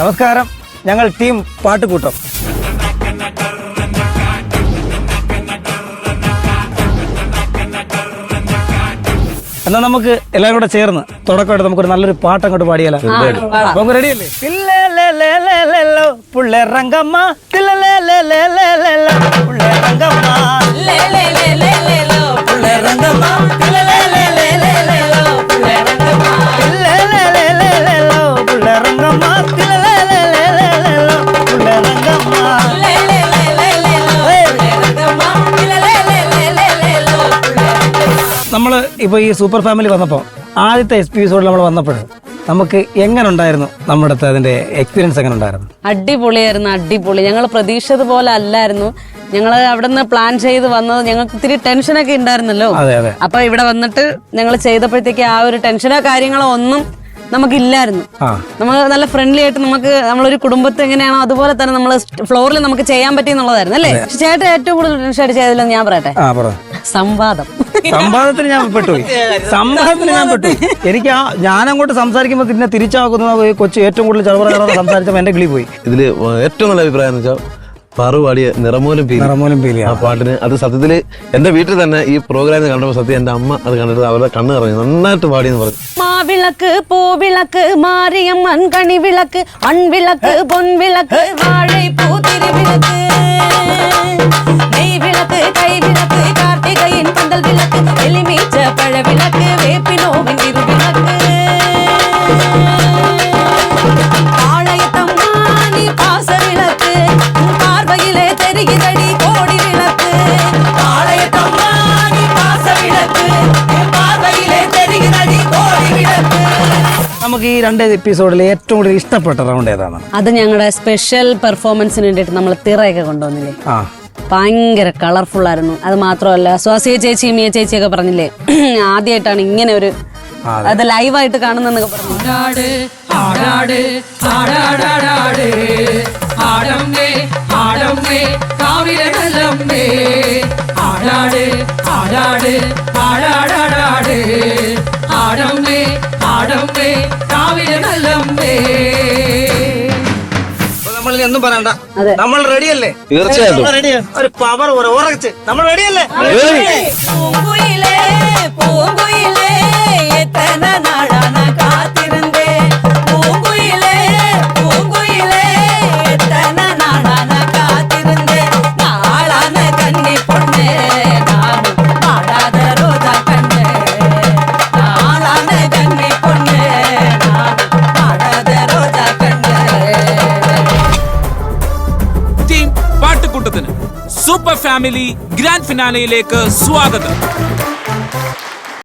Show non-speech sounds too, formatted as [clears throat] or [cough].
നമസ്കാരം. ഞങ്ങൾ ടീം പാട്ടുകൂട്ടം. എന്നാൽ നമുക്ക് എല്ലാവരും കൂടെ ചേർന്ന് തുടക്കമായിട്ട് നമുക്കൊരു നല്ലൊരു പാട്ട് അങ്ങോട്ട് പാടിയാലോ നമുക്ക് റെഡിയല്ലേ തില്ലലേലേലേലേലോ, പുള്ളേറങ്കമ്മ തില്ലലേലേലേലേലോ, ഇപ്പോൾ ഈ സൂപ്പർ ഫാമിലി വന്നപ്പോൾ ആദ്യത്തെ എപ്പിസോഡിൽ നമ്മൾ വന്നപ്പോൾ നമുക്ക് എങ്ങനെ ഉണ്ടായിരുന്നു നമ്മുടെ അടുത്ത് അതിന്റെ എക്സ്പീരിയൻസ് എങ്ങനെ ഉണ്ടായിരുന്നു അടിപൊളിയായിരുന്നു അടിപൊളി. ഞങ്ങൾ പ്രതീക്ഷിച്ചത് പോലെ അല്ലായിരുന്നു. ഞങ്ങൾ അവിടെ നിന്ന് പ്ലാൻ ചെയ്ത് വന്നത് ഞങ്ങൾക്ക് ഇത്തിരി ടെൻഷനൊക്കെ ഉണ്ടായിരുന്നല്ലോ. അതെ അതെ. അപ്പൊ ഇവിടെ വന്നിട്ട് ഞങ്ങൾ ചെയ്തപ്പോഴത്തേക്ക് ആ ഒരു ടെൻഷനോ കാര്യങ്ങളോ ഒന്നും നമുക്കില്ലായിരുന്നു. നമ്മൾ നല്ല ഫ്രണ്ട്ലി ആയിട്ട് നമുക്ക് നമ്മളൊരു കുടുംബത്തെ എങ്ങനെയാണോ അതുപോലെ തന്നെ നമ്മൾ ഫ്ലോറിൽ നമുക്ക് ചെയ്യാൻ പറ്റി എന്നുള്ളതായിരുന്നു അല്ലേ ചേട്ടൻ ഏറ്റവും കൂടുതൽ ടെൻഷൻ അടിച്ചതിലെന്ന് ഞാൻ പറയട്ടെ? സംവാദം. സംവാദത്തിന് ഞാൻ പെട്ടു സംവാദത്തിന് ഞാൻ പെട്ടു എനിക്ക് ആ ഞാൻ അങ്ങോട്ട് സംസാരിക്കുമ്പോൾ പിന്നെ തിരിച്ചാക്കുന്ന കൊച്ചു ഏറ്റവും കൂടുതൽ ചെറുപറ ചെറുപറ സംസാരിച്ചപ്പോൾ എന്റെ കിളി പോയി. ഇതിൽ ഏറ്റവും നല്ല അഭിപ്രായം എന്ന് വെച്ചാൽ പാറു പാടിയ നിറമൂലം പീലി. നിറമൂലം പീലി ആ. പാട്ടിന്. അത് സത്യത്തിൽ എന്റെ വീട്ടിൽ തന്നെ ഈ പ്രോഗ്രാം കണ്ടപ്പോൾ സത്യം എന്റെ അമ്മ അത് കണ്ടിട്ട് അവരുടെ കണ്ണ് നിറഞ്ഞു. നന്നായിട്ട് പാടിയെന്ന് പറഞ്ഞു. മാവിളക്ക് പൂവിളക്ക് മൺകണി വിളക്ക് മൺവിളക്ക് പൊൻവിളക്ക് വാഴൈപ്പൂ തിരുവിളക്ക്. നമുക്ക് ഈ രണ്ട് എപ്പിസോഡിൽ ഏറ്റവും കൂടുതൽ ഇഷ്ടപ്പെട്ട റൗണ്ട് ഏതാണ്? അത് ഞങ്ങളുടെ സ്പെഷ്യൽ പെർഫോമൻസിന് വേണ്ടിയിട്ട് നമ്മൾ തിറയൊക്കെ കൊണ്ടുവന്നില്ലേ? ആ. ഭയങ്കര കളർഫുൾ ആയിരുന്നു. അത് മാത്രമല്ല സ്വാസിയ ചേച്ചി മിയ ചേച്ചി ഒക്കെ പറഞ്ഞില്ലേ? [clears throat] ആദ്യമായിട്ടാണ് ഇങ്ങനെ ഒരു അത്. ലൈവായിട്ട് കാണുന്നെന്നൊക്കെ പറഞ്ഞു. ആടാട് ആടാട് ആടാടാടാട് നല്ലമ്പേ രാവിലെ നല്ലമ്പേ നമ്മളിൽ ഒന്നും പറയണ്ട നമ്മൾ റെഡിയല്ലേ തീർച്ചയായിട്ടും ഒരു പവർ ഉറച്ച് നമ്മൾ റെഡിയല്ലേ പൂങ്കുയിലേ പൂങ്കുയിലേ എത്തന നാടാന കാത്തിരുന്നേ പൂങ്കുയിലേ പൂങ്കുയിലേ എത്തന നാടാന കാത്തിരുന്നേ നാളാന കന്നി പൊണ്ണേ ടീം സൂപ്പർ ഫാമിലി ഗ്രാൻഡ് ഫിനാലയിലേക്ക് സ്വാഗതം.